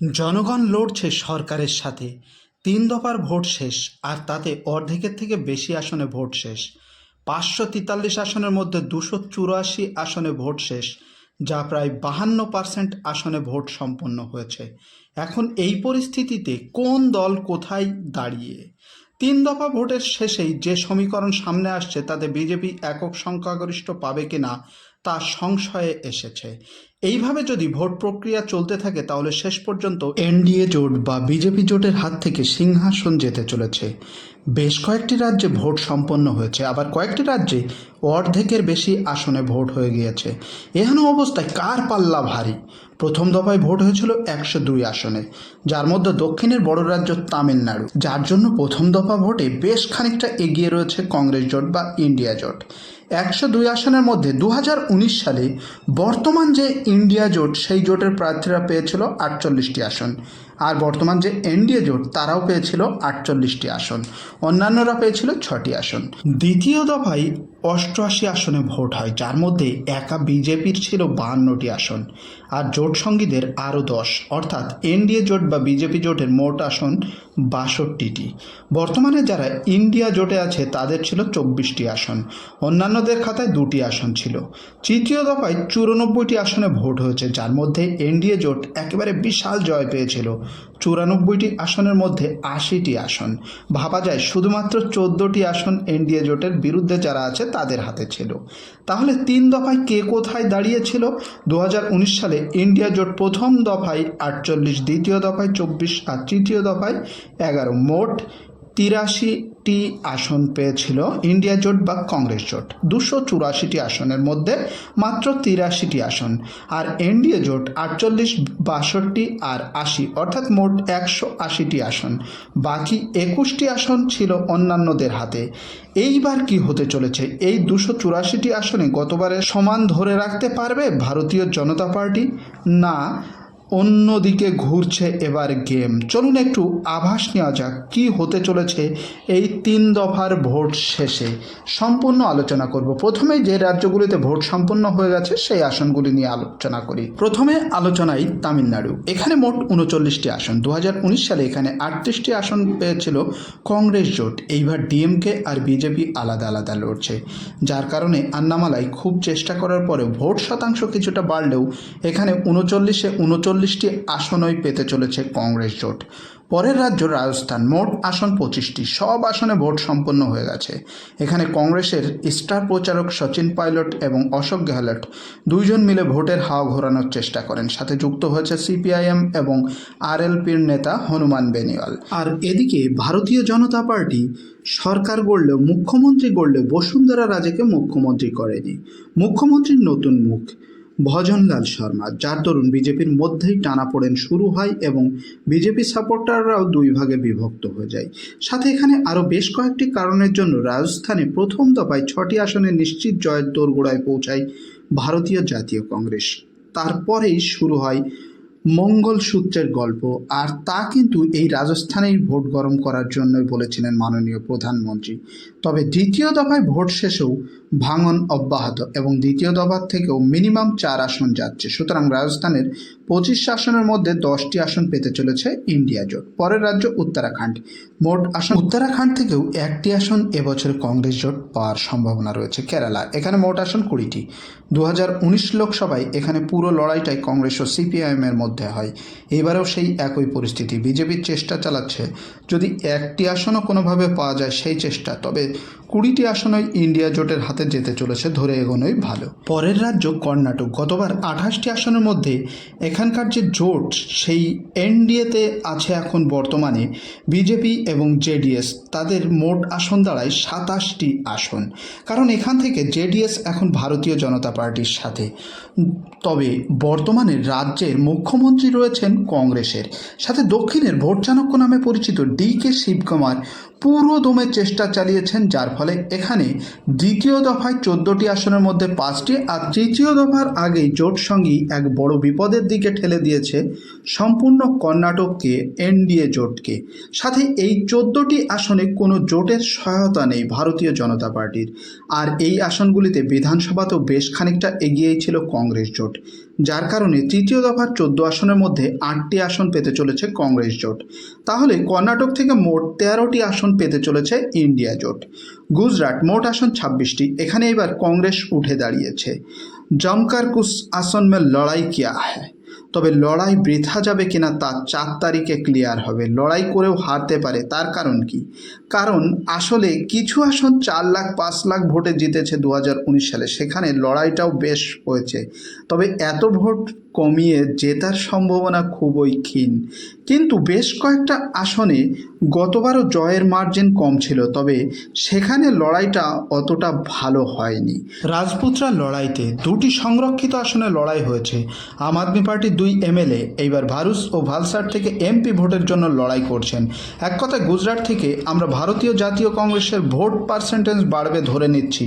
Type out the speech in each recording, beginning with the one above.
জনগণ লড়ছে সরকারের সাথে। তিন দফার ভোট শেষ, আর তাতে অর্ধেকের থেকে বেশি আসনে ভোট শেষ। পাঁচশো তেতাল্লিশ আসনের মধ্যে দুশো চুরাশি আসনে ভোট শেষ, যা প্রায় বাহান্ন পার্সেন্ট আসনে ভোট সম্পন্ন হয়েছে। এখন এই পরিস্থিতিতে কোন দল কোথায় দাঁড়িয়ে? তিন দফা ভোটের শেষেই যে সমীকরণ সামনে আসছে, তাতে বিজেপি একক সংখ্যাগরিষ্ঠ পাবে কিনা তা সংশয়ে এসেছে। এইভাবে যদি ভোট প্রক্রিয়া চলতে থাকে, তাহলে শেষ পর্যন্ত এনডিএ জোট বা বিজেপি জোটের হাত থেকে সিংহাসন যেতে চলেছে। বেশ কয়েকটি রাজ্যে ভোট সম্পন্ন হয়েছে, আবার কয়েকটি রাজ্যে অর্ধেকের বেশি আসনে ভোট হয়ে গিয়েছে। এহেন অবস্থায় কার পাল্লা ভারী? প্রথম দফায় ভোট হয়েছিল একশো দুই আসনে, যার মধ্যে দক্ষিণের বড় রাজ্য তামিলনাড়ু, যার জন্য প্রথম দফা ভোটে বেশ খানিকটা এগিয়ে রয়েছে কংগ্রেস জোট বা ইন্ডিয়া জোট। একশো দুই আসনের মধ্যে দু হাজার উনিশ সালে বর্তমান যে ইন্ডিয়া জোট, সেই জোটের প্রার্থীরা পেয়েছিল আটচল্লিশটি আসন। আর বর্তমান যে এনডিএ জোট, তারাও পেয়েছিল আটচল্লিশটি আসন। অন্যান্যরা পেয়েছিল ছটি আসন। দ্বিতীয় দফায় অষ্টআশি আসনে ভোট হয়, যার মধ্যে একা বিজেপির ছিল বাহান্নটি আসন আর জোট সঙ্গীদের আরও দশ। অর্থাৎ এনডিএ জোট বা বিজেপি জোটের মোট আসন বাষট্টিটি। বর্তমানে যারা ইন্ডিয়া জোটে আছে, তাদের ছিল চব্বিশটি আসন। অন্যান্যদের খাতায় দুটি আসন ছিল। তৃতীয় দফায় চুরানব্বইটি আসনে ভোট হয়েছে, যার মধ্যে এনডিএ জোট একেবারে বিশাল জয় পেয়েছিল। চুরানব্বইটি আসনের মধ্যে আশিটি আসন। ভাবা যায় শুধুমাত্র চোদ্দোটি আসন এনডিএ জোটের বিরুদ্ধে যারা আছে তাদের হাতে ছিল। তাহলে তিন দফায় কে কোথায় দাঁড়িয়েছিল? দু হাজার উনিশ সালে ইন্ডিয়া জোট প্রথম দফায় আটচল্লিশ, দ্বিতীয় দফায় চব্বিশ আর তৃতীয় দফায় এগারো। মোট তিরাশিটি আসন পেয়েছিল ইন্ডিয়া জোট বা কংগ্রেস জোট। দুশো চুরাশিটি আসনের মধ্যে মাত্র তিরাশিটি আসন। আর এনডিএ জোট আটচল্লিশ, বাষট্টি আর আশি, অর্থাৎ মোট একশো আশিটি আসন। বাকি একুশটি আসন ছিল অন্যান্যদের হাতে। এইবার কি হতে চলেছে? এই দুশো চুরাশিটি আসনে গতবারের সমান ধরে রাখতে পারবে ভারতীয় জনতা পার্টি? না অন্যদিকে ঘুরছে এবার গেম। চলুন একটু আভাস নেওয়া যাক, কী হতে চলেছে এই তিন দফার ভোট শেষে। সম্পূর্ণ আলোচনা করব। প্রথমে যে রাজ্যগুলিতে ভোট সম্পন্ন হয়ে গেছে, সেই আসনগুলি নিয়ে আলোচনা করি। প্রথমে আলোচনায় তামিলনাড়ু। এখানে মোট উনচল্লিশটি আসন। দু হাজার উনিশ সালে এখানে আটত্রিশটি আসন পেয়েছিল কংগ্রেস জোট। এইবার ডিএমকে আর বিজেপি আলাদা আলাদা লড়ছে। যার কারণে আন্নামালায় খুব চেষ্টা করার পরে ভোট শতাংশ কিছুটা বাড়লেও এখানে উনচল্লিশে উনচল্লিশটি আসনই পেতে চলেছে কংগ্রেস জোট। পরের রাজ্য রাজস্থান। মোট আসন পঁচিশটি। সব আসনে ভোট সম্পন্ন হয়ে গেছে। এখানে কংগ্রেসের স্টার প্রচারক সচিন পাইলট এবং অশোক গেহলট দুইজন মিলে ভোটের হাওয়া ঘোরানোর চেষ্টা করেন। সাথে যুক্ত হয়েছে সিপিআইএম এবং আরএলপির নেতা হনুমান বেনিওয়াল। আর এদিকে ভারতীয় জনতা পার্টি সরকার গড়লেও, মুখ্যমন্ত্রী গড়লেও বসুন্ধরা রাজেকে মুখ্যমন্ত্রী করেনি। মুখ্যমন্ত্রীর নতুন মুখ। ভজনলাল শর্মা, যার দরুন বিজেপির মধ্যেই টানাপোড়েন শুরু হয় এবং বিজেপি সাপোর্টাররাও দুই ভাগে বিভক্ত হয়ে যায়। সাথে এখানে আরও বেশ কয়েকটি কারণের জন্য রাজস্থানে প্রথম দফায় ছটি আসনে নিশ্চিত জয়ের দোরগোড়ায় পৌঁছায় ভারতীয় জাতীয় কংগ্রেস। তারপরেই শুরু হয় মঙ্গল সূত্রের গল্প, আর তা কিন্তু এই রাজস্থানেই ভোট গরম করার জন্যই বলেছিলেন মাননীয় প্রধানমন্ত্রী। তবে দ্বিতীয় দফায় ভোট শেষেও ভাঙন অব্যাহত এবং দ্বিতীয় দফার থেকেও মিনিমাম চার আসন যাচ্ছে। সুতরাং রাজস্থানের পঁচিশ আসনের মধ্যে দশটি আসন পেতে চলেছে ইন্ডিয়া জোট, পরের রাজ্য উত্তরাখণ্ড। মোট আসন উত্তরাখণ্ড থেকেও একটি আসন এবছর কংগ্রেস জোট পাওয়ার সম্ভাবনা রয়েছে কেরালা এখানে মোট আসন কুড়িটি। দু হাজার উনিশ লোকসভায় এখানে পুরো লড়াইটাই কংগ্রেস ও সিপিআইএম এর মধ্যে হয়। এবারেও সেই একই পরিস্থিতি। বিজেপির চেষ্টা চালাচ্ছে যদি একটি আসনও কোনোভাবে পাওয়া যায় সেই চেষ্টা। তবে কুড়িটি আসনই ইন্ডিয়া জোটের হাতে যেতে চলেছে ধরে এগোনোই ভালো। পরের রাজ্য কর্ণাটক। গতবার আঠাশটি আসনের মধ্যে এখানকার যে জোট, সেই এনডিএতে আছে এখন বর্তমানে বিজেপি এবং জেডিএস। তাদের মোট আসন দাঁড়ায় সাতাশটি আসন। কারণ এখান থেকে জেডিএস এখন ভারতীয় জনতা পার্টির সাথে। তবে বর্তমানে রাজ্যের মুখ্যমন্ত্রী রয়েছেন কংগ্রেসের। সাথে দক্ষিণের ভোট চাণক্য নামে পরিচিত ডি কে শিবকুমার পুরো দমে চেষ্টা চালিয়েছেন, যার ফলে এখানে দ্বিতীয় দফায় চোদ্দটি আসনের মধ্যে পাঁচটি আর তৃতীয় দফার আগেই জোট সঙ্গী এক বড় বিপদের দিকে ঠেলে দিয়েছে সম্পূর্ণ কর্ণাটককে, এনডিএ জোটকে। সাথে এই চোদ্দটি আসনে কোনো জোটের সহায়তা নেই ভারতীয় জনতা পার্টির। আর এই আসনগুলিতে বিধানসভাতেও বেশ খানিকটা এগিয়েই ছিল কংগ্রেস জোট। যার কারণে তৃতীয় দফার চোদ্দ আসনের মধ্যে আটটি আসন পেতে চলেছে কংগ্রেস জোট। তাহলে কর্ণাটক থেকে মোট তেরোটি আসন পেতে চলেছে ইন্ডিয়া জোট। গুজরাট মোট আসন ছাব্বিশটি। এখানে এবার কংগ্রেস উঠে দাঁড়িয়েছে। জমকার কুস আসন মে লড়াই কিয়া হ্যায়? তবে লড়াই বৃথা যাবে কিনা তা চার তারিখে ক্লিয়ার হবে। লড়াই করেও হারতে পারে, তার কারণ কি? কারণ আসলে কিছু আসন চার লাখ, পাঁচ লাখ ভোটে জিতেছে দু হাজার উনিশ সালে। সেখানে লড়াইটাও বেশ হয়েছে। তবে এত ভোট কমিয়ে জেতার সম্ভাবনা খুবই ক্ষীণ। কিন্তু বেশ কয়েকটা আসনে গতবারও জয়ের মার্জিন কম ছিল, তবে সেখানে লড়াইটা অতটা ভালো হয়নি। রাজপুতরা লড়াইতে দুটি সংরক্ষিত আসনে লড়াই হয়েছে। আম আদমি পার্টির দুই এমএলএ এইবার ভারুস ও ভালসার থেকে এমপি ভোটের জন্য লড়াই করছেন। এক কথায় গুজরাট থেকে আমরা ভারতীয় জাতীয় কংগ্রেসের ভোট পার্সেন্টেজ বাড়বে ধরে নিচ্ছি।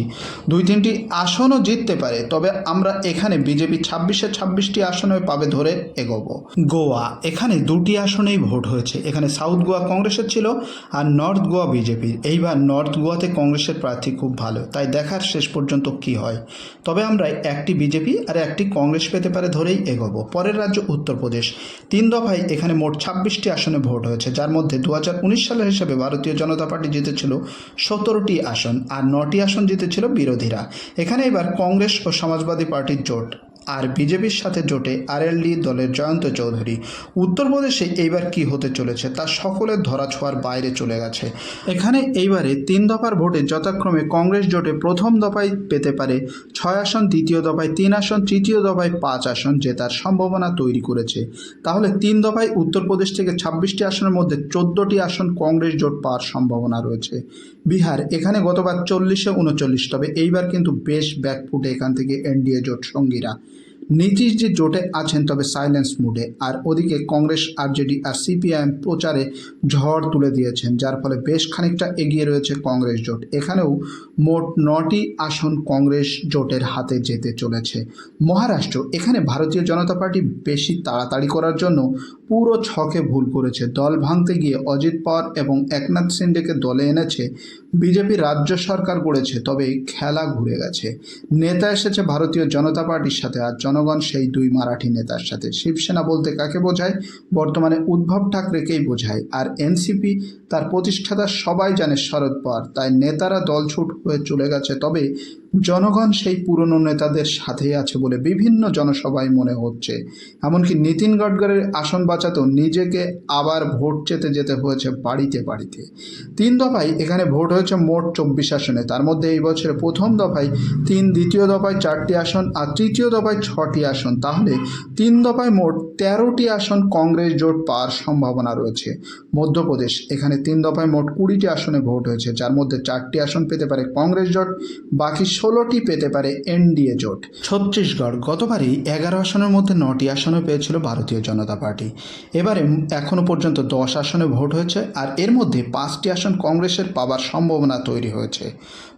দুই তিনটি আসনও জিততে পারে, তবে আমরা এখানে বিজেপি ছাব্বিশে ছাব্বিশটি আসনে পাবে ধরে এগোবো। গোয়া, এখানে দুটি আসনেই ভোট হয়েছে। এখানে সাউথ গোয়া কংগ্রেসের ছিল আর নর্থ গোয়া বিজেপির। এইবার নর্থ গোয়াতে কংগ্রেসের প্রার্থী খুব ভালো। তাই দেখার শেষ পর্যন্ত কি হয়? তবে আমরা একটি বিজেপি আর একটি কংগ্রেস পেতে পারে ধরেই এগোবো। পরের রাজ্য উত্তরপ্রদেশ। তিন দফায় এখানে মোট ছাব্বিশটি আসনে ভোট হয়েছে, যার মধ্যে দু হাজার উনিশ সালের হিসেবে ভারতীয় জনতা পার্টি জিতেছিল সতেরোটি আসন আর নটি আসন জিতেছিল বিরোধীরা। এখানে এবার কংগ্রেস ও সমাজবাদী পার্টির জোট। আর বিজেপির সাথে জোটে আরএলডি দলের জয়ন্ত চৌধুরী। উত্তরপ্রদেশে এইবার কি হতে চলেছে তা সকলের ধরাছোঁয়ার বাইরে চলে গেছে। এখানে এইবারে তিন দফার ভোটে যথাক্রমে কংগ্রেস জোটে প্রথম দফায় পেতে পারে ছয় আসন, দ্বিতীয় দফায় তিন আসন, তৃতীয় দফায় পাঁচ আসন জেতার সম্ভাবনা তৈরি করেছে। তাহলে তিন দফায় উত্তরপ্রদেশ থেকে ছাব্বিশটি আসনের মধ্যে চোদ্দোটি আসন কংগ্রেস জোট পাওয়ার সম্ভাবনা রয়েছে। বিহার এখানে গতবার চল্লিশে উনচল্লিশ, তবে এইবার কিন্তু বেশ ব্যাকফুটে এখান থেকে এনডিএ জোট সঙ্গীরা। নীতিশ যে জোটে আছেন তবে সাইলেন্স মুডে আর ওদিকে কংগ্রেস আরজেডি আর সিপিআইএম প্রচারে ঝড় তুলে দিয়েছেন, যার ফলে বেশ খানিকটা এগিয়ে রয়েছে কংগ্রেস জোট। এখানেও মোট নটি আসন কংগ্রেস জোটের হাতে যেতে চলেছে। মহারাষ্ট্র, এখানে ভারতীয় জনতা পার্টি বেশি তাড়াতাড়ি করার জন্য পুরো ছকে ভুল করেছে। দল ভাঙতে গিয়ে অজিত পাওয়ার এবং একনাথ সিন্ডেকে দলে এনেছে বিজেপি রাজ্য সরকার গড়েছে, তবে খেলা ঘুরে গেছে। নেতা এসেছে ভারতীয় জনতা পার্টির সাথে আর জনগণ সেই দুই মারাঠি নেতার সাথে। শিবসেনা বলতে কাকে বোঝায়? বর্তমানে উদ্ভব ঠাকরেকেই বোঝায়। আর এনসিপি তার প্রতিষ্ঠাতা সবাই জানে শরদ পাওয়ার। তাই নেতারা দলছুট হয়ে চলে গেছে, তবে জনগণ সেই পুরনো নেতাদের সাথেই আছে বলে বিভিন্ন জনসভায় মনে হচ্ছে। এমনকি নীতিন গডকরির আসন বাঁচাতেও নিজেকে আবার ভোট চেতে যেতে হয়েছে বাড়িতে বাড়িতে। তিন দফায় এখানে ভোট হয়েছে মোট চব্বিশ আসনে। তার মধ্যে এই বছরে প্রথম দফায় তিন, দ্বিতীয় দফায় চারটি আসন আর তৃতীয় দফায় ছটি আসন। তাহলে তিন দফায় মোট তেরোটি আসন কংগ্রেস জোট পাওয়ার সম্ভাবনা রয়েছে। মধ্যপ্রদেশ, এখানে তিন দফায় মোট কুড়িটি আসনে ভোট হয়েছে। যার মধ্যে চারটি আসন পেতে পারে কংগ্রেস জোট, বাকি ষোলোটি পেতে পারে এনডিএ জোট। ছত্তিশগড় গতবারই এগারো আসনের মধ্যে নটি আসনে পেয়েছিল ভারতীয় জনতা পার্টি। এবারে এখনও পর্যন্ত দশ আসনে ভোট হয়েছে আর এর মধ্যে পাঁচটি আসন কংগ্রেসের পাবার সম্ভাবনা তৈরি হয়েছে।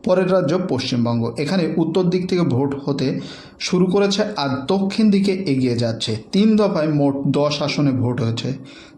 পরের রাজ্য পশ্চিমবঙ্গ। এখানে উত্তর দিক থেকে ভোট হতে শুরু করেছে আর দক্ষিণ দিকে এগিয়ে যাচ্ছে। তিন দফায় মোট দশ আসনে ভোট হয়েছে।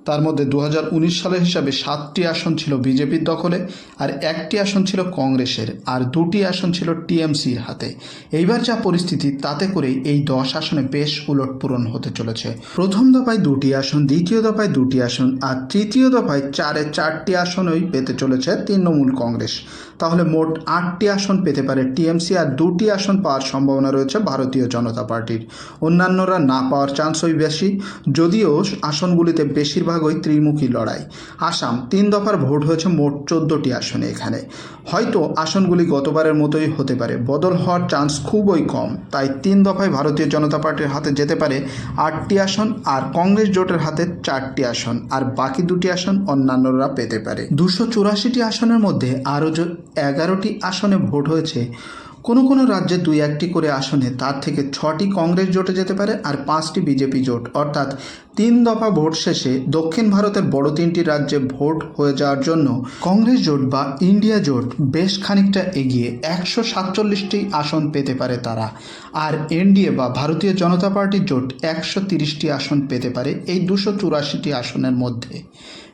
তার মধ্যে দু হাজার উনিশ সালের হিসাবে সাতটি আসন ছিল বিজেপির দখলে আর একটি আসন ছিল কংগ্রেসের আর দুটি আসন ছিল টিএমসির হাতে। এইবার যা পরিস্থিতি, তাতে করে এই দশ আসনে বেশ উলটপূরণ হতে চলেছে। প্রথম দফায় দুটি আসন, দ্বিতীয় দফায় দুটি আসন আর তৃতীয় দফায় চারে চারটি আসনই পেতে চলেছে তৃণমূল কংগ্রেস। তাহলে মোট আটটি আসন পেতে পারে টিএমসি আর দুটি আসন পাওয়ার সম্ভাবনা রয়েছে ভারতীয় জনতা পার্টির। অন্যান্যরা না পাওয়ার চান্সই বেশি। যদিও আসনগুলিতে বেশিরভাগই ত্রিমুখী লড়াই। আসাম, তিন দফার ভোট হয়েছে মোট চোদ্দোটি আসনে এখানে। হয়তো আসনগুলি গতবারের মতোই হতে পারে। বদল হওয়ার চান্স খুবই কম। তাই তিন দফায় ভারতীয় জনতা পার্টির হাতে যেতে পারে আটটি আসন আর কংগ্রেস জোটের হাতে চারটি আসন। আর বাকি দুটি আসন অন্যান্যরা পেতে পারে। দুশো চুরাশিটি আসনের মধ্যে আরও এগারোটি আসনে ভোট হয়েছে কোনো কোনো রাজ্যে দুই একটি করে আসনে তার থেকে ছটি কংগ্রেস জোটে যেতে পারে আর পাঁচটি বিজেপি জোট। অর্থাৎ তিন দফা ভোট শেষে দক্ষিণ ভারতের বড় তিনটি রাজ্যে ভোট হয়ে যাওয়ার জন্য কংগ্রেস জোট বা ইন্ডিয়া জোট বেশ খানিকটা এগিয়ে একশো সাতচল্লিশটি আসন পেতে পারে তারা। আর এনডিএ বা ভারতীয় জনতা পার্টির জোট একশো তিরিশটি আসন পেতে পারে এই দুশো চুরাশিটি আসনের মধ্যে।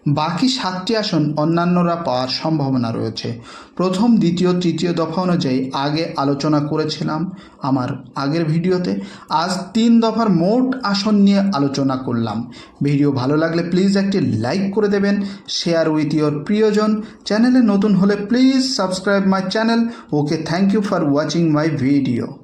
বাকি সাতটি আসন অন্যান্যরা পাওয়ার সম্ভাবনা রয়েছে। প্রথম, দ্বিতীয়, তৃতীয় দফা অনুযায়ী আগে আলোচনা করেছিলাম আমার আগের ভিডিওতে। আজ তিন দফার মোট আসন নিয়ে আলোচনা করলাম। ভিডিও ভালো লাগলে প্লিজ একটি লাইক করে দেবেন, শেয়ার উইথ ইয়োর প্রিয়জন। চ্যানেলে নতুন হলে please subscribe my channel. Okay, thank you for watching my video.